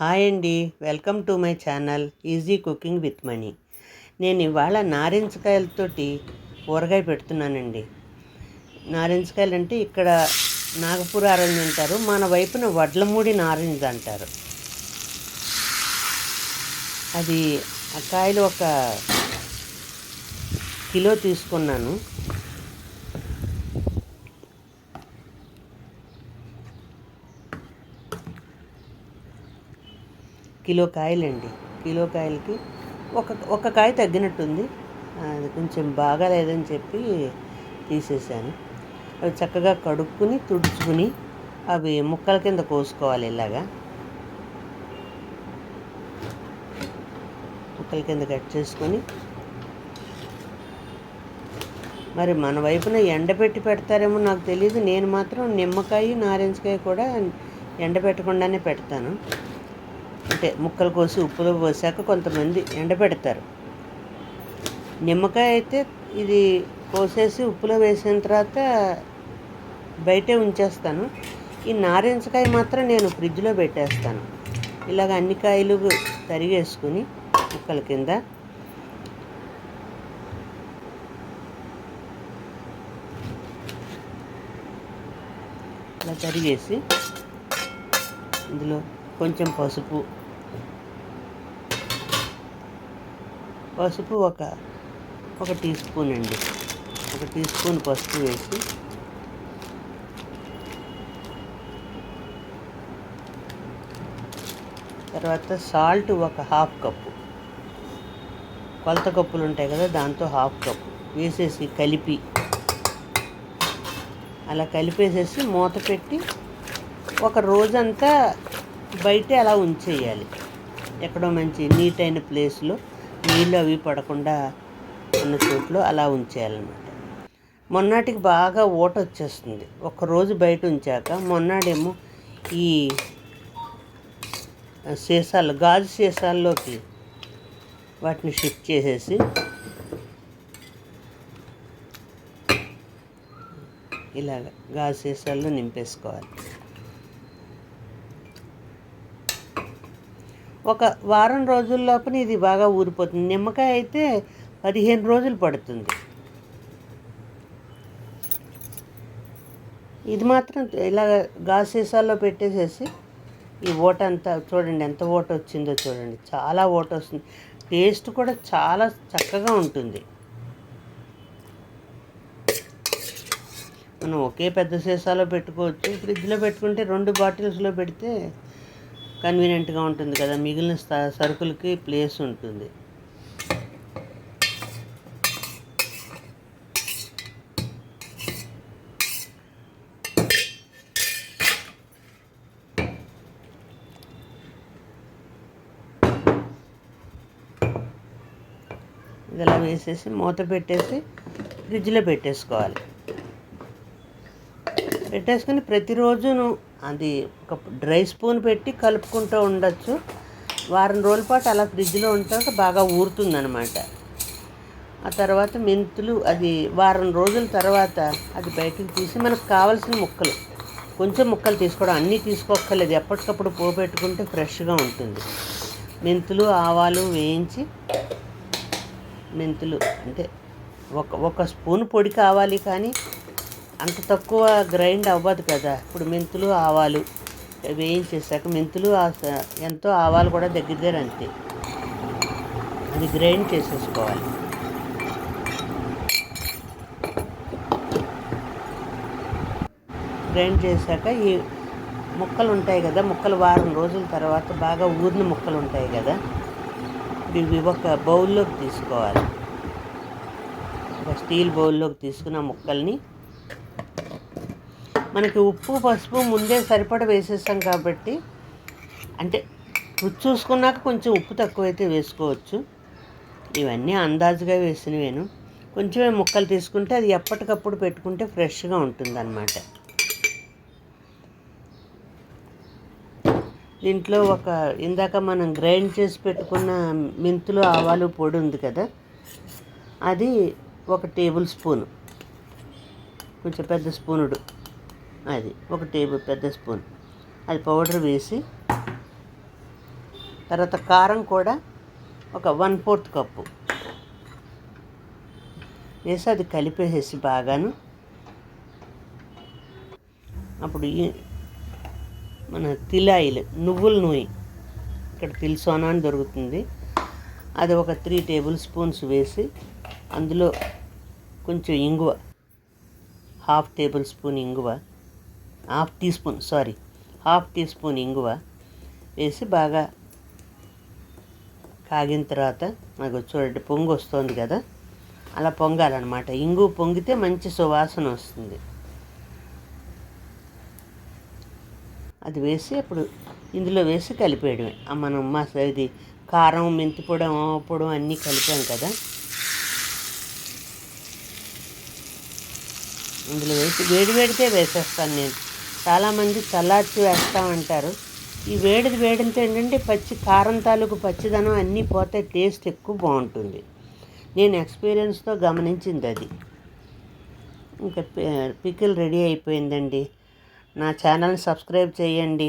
Hi అండి. Welcome to my channel easy cooking with Mani నేను ఇవాళ నారింజకాయలతోటి ఊరగాయ పెడుతున్నానండి. నారింజకాయలు అంటే ఇక్కడ నాగపూర్ ఆరెంజ్ అంటారు మన వైపున వడ్లమూడి నారింజ అంటారు. అది ఆ కాయలు ఒక కిలో తీసుకున్నాను. కిలో కాయలండి. కిలో కాయలకి ఒక ఒక కాయ తగ్గినట్టుంది. అది కొంచెం బాగాలేదని చెప్పి తీసేసాను. అవి చక్కగా కడుక్కుని తుడుచుకుని అవి ముక్కల కింద కోసుకోవాలి ఇలాగా. ముక్కల కింద కట్ చేసుకొని మరి మన వైపున ఎండబెట్టి పెడతారేమో నాకు తెలియదు నేను మాత్రం నిమ్మకాయ నారింజకాయ కూడా ఎండబెట్టకుండానే పెడతాను. అంటే ముక్కలు కోసి ఉప్పులో పోసాక కొంతమంది ఎండబెడతారు. నిమ్మకాయ అయితే ఇది కోసేసి ఉప్పులో వేసిన తర్వాత బయటే ఉంచేస్తాను. ఈ నారింజకాయ మాత్రం నేను ఫ్రిడ్జ్లో పెట్టేస్తాను. ఇలాగ అన్ని కాయలు తరిగేసుకుని ముక్కల కింద. ఇలా తరిగేసి ఇందులో కొంచెం పసుపు. పసుపు ఒక ఒక టీ స్పూన్ అండి. ఒక టీ స్పూన్ పసుపు వేసి తర్వాత సాల్ట్ ఒక హాఫ్ కప్పు. కొలత కప్పులు ఉంటాయి కదా దాంతో హాఫ్ కప్పు వేసేసి కలిపి. అలా కలిపేసేసి మూత పెట్టి ఒక రోజంతా బయట అలా ఉంచేయాలి. ఎక్కడో మంచి నీట్ అయిన ప్లేస్లో నీళ్ళు అవి పడకుండా ఉన్న చోట్లో అలా ఉంచేయాలన్నమాట. మొన్నటికి బాగా ఊట వచ్చేస్తుంది. రోజు బయట ఉంచాక మొన్నాడేమో ఈ సీసాలు గాజు సీసాల్లోకి వాటిని షిఫ్ట్ చేసేసి ఇలాగ గాజు సీసాల్లో నింపేసుకోవాలి. ఒక వారం రోజుల లోపల ఇది బాగా ఊరిపోతుంది. నిమ్మకాయ అయితే పదిహేను రోజులు పడుతుంది. ఇది మాత్రం ఇలా గాజు సీసాల్లో పెట్టేసేసి ఈ ఓట అంతా చూడండి ఎంత ఓట వచ్చిందో చూడండి. చాలా ఓట వస్తుంది. టేస్ట్ కూడా చాలా చక్కగా ఉంటుంది. మనం ఒకే పెద్ద సీసాలో పెట్టుకోవచ్చు. ఫ్రిడ్జ్లో పెట్టుకుంటే రెండు బాటిల్స్లో పెడితే కన్వీనియంట్గా ఉంటుంది కదా. మిగిలిన సరుకులకి ప్లేస్ ఉంటుంది. ఇలా వేసేసి మూత పెట్టేసి ఫ్రిడ్జ్లో పెట్టేసుకోవాలి. పెట్టేసుకొని ప్రతిరోజును అది ఒక డ్రై స్పూన్ పెట్టి కలుపుకుంటూ ఉండొచ్చు. వారం రోజుల పాటు అలా ఫ్రిడ్జ్లో ఉంటాక బాగా ఊరుతుందనమాట ఆ తర్వాత మెంతులు అది వారం రోజుల తర్వాత అది బయటకు తీసి మనకు కావాల్సిన ముక్కలు కొంచెం ముక్కలు తీసుకోవడం అన్నీ తీసుకోక్కర్లేదు. ఎప్పటికప్పుడు పోపెట్టుకుంటే ఫ్రెష్గా ఉంటుంది. మెంతులు ఆవాలు వేయించి మెంతులు అంటే ఒక ఒక స్పూన్ పొడి కావాలి కానీ అంత తక్కువ గ్రైండ్ అవ్వదు కదా. ఇప్పుడు మెంతులు ఆవాలు వేయించేసాక మెంతులు ఎంతో ఆవాలు కూడా దగ్గర దగ్గర అంతే. అది గ్రైండ్ చేసేసుకోవాలి. గ్రైండ్ చేశాక ఈ ముక్కలు ఉంటాయి కదా ముక్కలు వారం రోజుల తర్వాత బాగా ఊరిన ముక్కలు ఉంటాయి కదా ఇవి ఒక బౌల్లోకి తీసుకోవాలి. ఒక స్టీల్ బౌల్లోకి తీసుకున్న ముక్కల్ని మనకి ఉప్పు పసుపు ముందే సరిపడ వేసేస్తాం కాబట్టి అంటే రుచి చూసుకున్నాక కొంచెం ఉప్పు తక్కువైతే వేసుకోవచ్చు. ఇవన్నీ అందాజుగా వేసినవేను. కొంచెమే ముక్కలు తీసుకుంటే అది ఎప్పటికప్పుడు పెట్టుకుంటే ఫ్రెష్గా ఉంటుంది అన్నమాట దీంట్లో ఒక ఇందాక మనం గ్రైండ్ చేసి పెట్టుకున్న మెంతులు ఆవాలు పొడి ఉంది కదా అది ఒక టేబుల్ స్పూను. కొంచెం పెద్ద స్పూనుడు. అది ఒక టేబుల్ పెద్ద స్పూన్. అది పౌడర్ వేసి తర్వాత కారం కూడా ఒక వన్ ఫోర్త్ కప్పు. వేసి అది కలిపేసేసి బాగాను. అప్పుడు ఈ మన తిలాయిల్ నువ్వుల నూనె. ఇక్కడ తిల్సోనా అని దొరుకుతుంది. అది ఒక త్రీ టేబుల్ స్పూన్స్ వేసి అందులో కొంచెం ఇంగువ హాఫ్ టేబుల్ స్పూన్ ఇంగువ half teaspoon sorry half teaspoon ఇంగువ వేసి బాగా కాగిన తర్వాత నాకు చూడండి పొంగు వస్తుంది కదా అలా పొంగాలన్నమాట. ఇంగు పొంగితే మంచి సువాసన వస్తుంది. అది వేసి అప్పుడు ఇందులో వేసి కలిపేయడమే. మనం మస ఇది కారం మెంతిపొడం పొడి అన్నీ కలిపాం కదా. ఇందులో వేసి వేడి వేడితే వేసేస్తాను నేను. చాలామంది చల్లార్చి వేస్తామంటారు. ఈ వేడిది వేడితే ఏంటంటే పచ్చి కారం తాలూకు పచ్చిదనం అన్నీ పోతే టేస్ట్ ఎక్కువ బాగుంటుంది. నేను ఎక్స్పీరియన్స్తో గమనించింది అది. ఇంకా పికిల్ రెడీ అయిపోయిందండి. నా ఛానల్ని సబ్స్క్రైబ్ చేయండి.